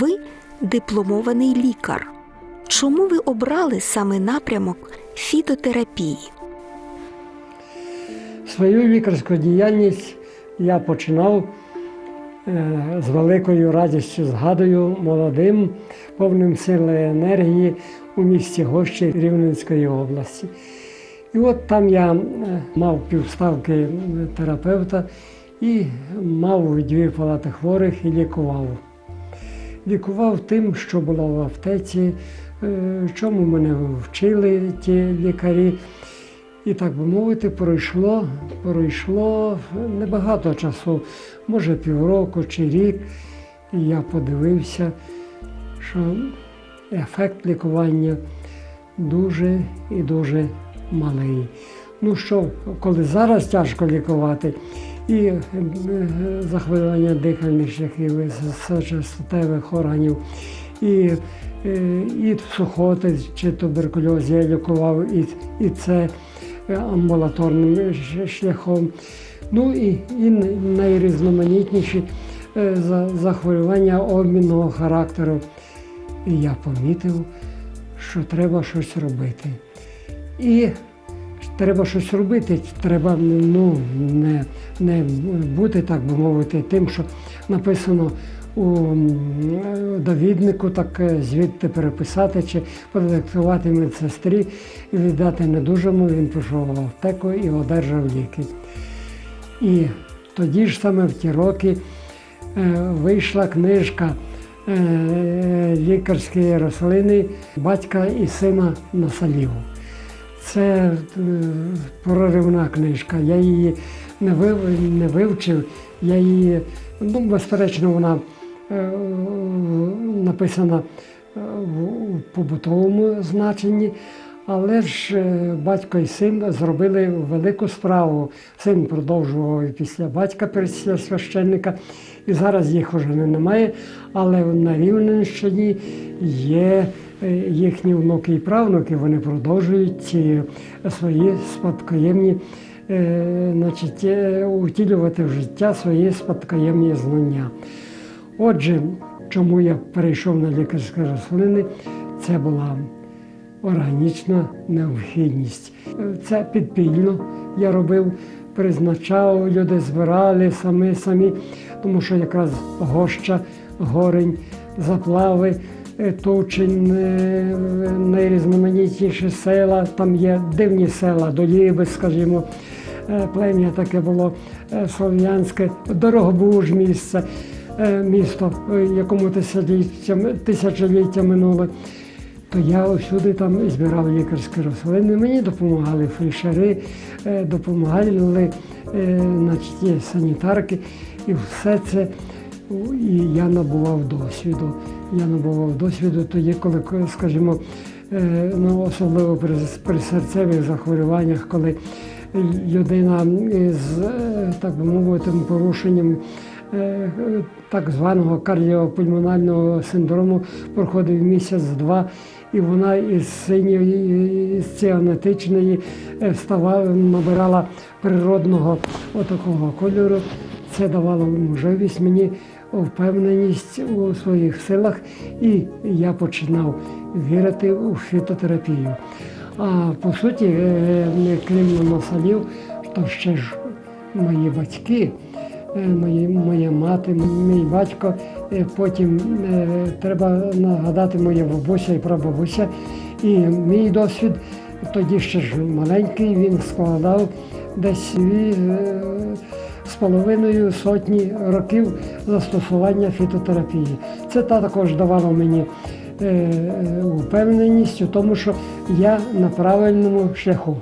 Ви дипломований лікар. Чому ви обрали саме напрямок фітотерапії? Свою лікарську діяльність я починав е, з великою радістю, згадую молодим, повним сили енергії у місті Гощі Рівненської області. І от там я е, мав півставки терапевта і мав дві палати хворих і лікував. Лікував тим, що було в аптеці, е, чому мене вчили ті лікарі. І так би мовити, пройшло, пройшло небагато часу, може півроку чи рік. І я подивився, що ефект лікування дуже і дуже малий. Ну що, коли зараз тяжко лікувати, і е, захворювання дихальних шляхів, і серцево-статевих органів, і, е, і сухоти чи туберкульоз я лікував, і, і це е, амбулаторним шляхом. Ну і, і найрізноманітніші захворювання обмінного характеру. І я помітив, що треба щось робити. І треба щось робити, треба ну, не, не бути, так би мовити, тим, що написано у довіднику, так е, звідти переписати чи продиктувати медсестрі і віддати недужому. Він пішов в аптеку і одержав ліки. І тоді ж саме в ті роки е, вийшла книжка е, лікарської рослини батька і сина Насалів. Це е, проривна книжка. Я її не, вив, не вивчив, я її, ну, безперечно, вона е, написана е, в, побутовому значенні, але ж е, батько і син зробили велику справу. Син продовжував після батька, після священника, і зараз їх вже немає. Але на Рівненщині є їхні внуки і правнуки, вони продовжують свої спадкоємні, е, значить, е, утілювати в життя свої спадкоємні знання. Отже, чому я перейшов на лікарські рослини, це була органічна необхідність. Е, Це підпільно я робив, призначав, люди збирали самі самі, тому що якраз гоща, горень, заплави, тучень, е, найрізноманітніші села, там є дивні села, доліби, скажімо. Е, Плем'я таке було е, слов'янське, дорогобуж місце, е, місто, якому тисячоліття, минуло то я усюди там збирав лікарські рослини. Мені допомагали фельдшери, допомагали значить, санітарки. І все це і я набував досвіду. Я набував досвіду тоді, коли, скажімо, е, ну, особливо при, при серцевих захворюваннях, коли людина з, е, так би мовити, порушенням е, так званого кардіопульмонального синдрому проходив місяць-два, і вона із синьої, із ціанетичної е, набирала природного отакого кольору. Це давало можливість мені впевненість у своїх силах, і я починав вірити у фітотерапію. А по суті, е, крім масалів, то ще ж мої батьки, е, мої, моя мати, мій батько. е, Потім е, треба нагадати моя бабуся і прабабуся. І мій досвід тоді ще ж маленький, він складав десь е, з половиною сотні років застосування фітотерапії. Це також давало мені е, е, впевненість у тому, що я на правильному шляху.